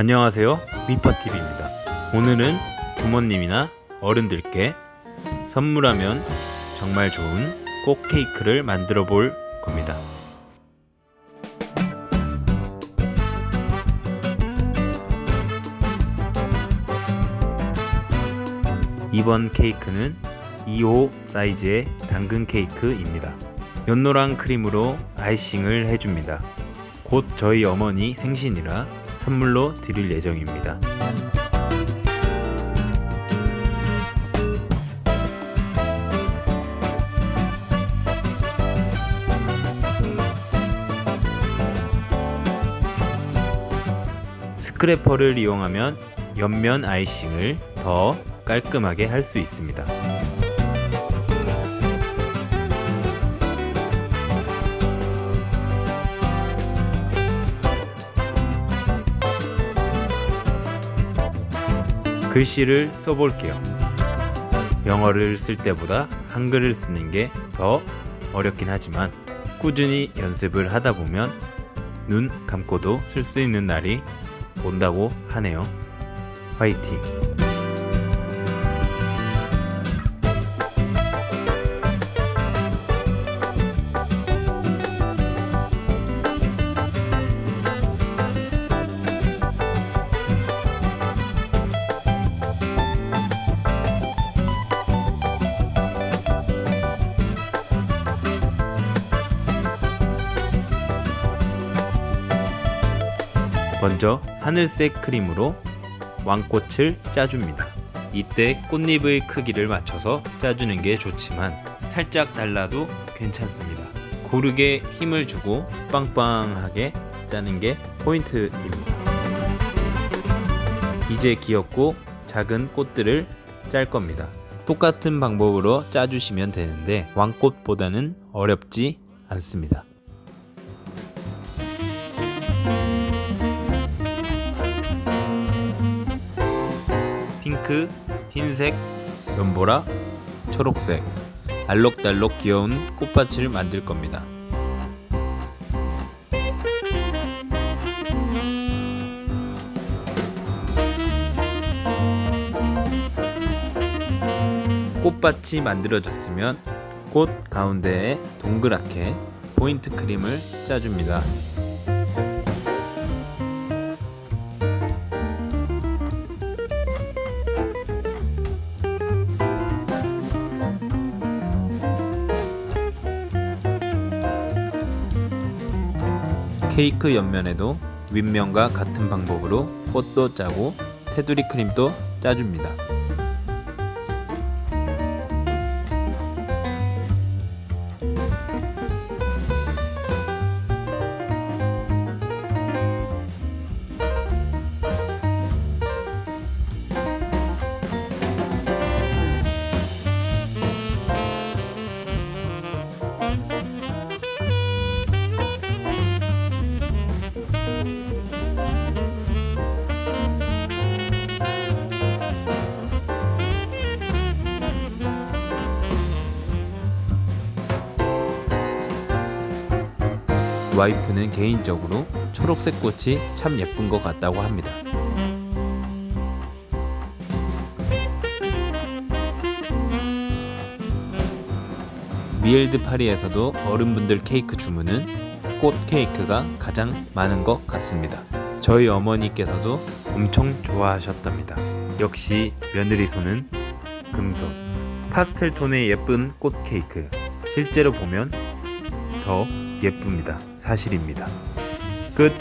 안녕하세요. 미파TV입니다. 오늘은 부모님이나 어른들께 선물하면 정말 좋은 꽃 케이크를 만들어 볼 겁니다. 이번 케이크는 2호 사이즈의 당근 케이크입니다. 연노랑 크림으로 아이싱을 해줍니다. 곧 저희 어머니 생신이라 선물로 드릴 예정입니다. 스크래퍼를 이용하면 옆면 아이싱을 더 깔끔하게 할 수 있습니다. 글씨를 써볼게요. 영어를 쓸 때보다 한글을 쓰는 게 더 어렵긴 하지만 꾸준히 연습을 하다 보면 눈 감고도 쓸 수 있는 날이 온다고 하네요. 화이팅! 먼저 하늘색 크림으로 왕꽃을 짜줍니다. 이때 꽃잎의 크기를 맞춰서 짜주는 게 좋지만 살짝 달라도 괜찮습니다. 고르게 힘을 주고 빵빵하게 짜는 게 포인트입니다. 이제 귀엽고 작은 꽃들을 짤 겁니다. 똑같은 방법으로 짜주시면 되는데 왕꽃보다는 어렵지 않습니다. 핑크, 흰색, 연보라, 초록색, 알록달록 귀여운 꽃밭을 만들 겁니다. 꽃밭이 만들어졌으면 꽃 가운데에 동그랗게 포인트 크림을 짜줍니다. 케이크 옆면에도 윗면과 같은 방법으로 꽃도 짜고 테두리 크림도 짜줍니다. 와이프는 개인적으로 초록색 꽃이 참 예쁜 것 같다고 합니다. 미엘드 파리에서도 어른분들 케이크 주문은 꽃 케이크가 가장 많은 것 같습니다. 저희 어머니께서도 엄청 좋아하셨답니다. 역시 며느리 손은 금손. 파스텔 톤의 예쁜 꽃 케이크. 실제로 보면 더 예쁩니다. 사실입니다. 끝.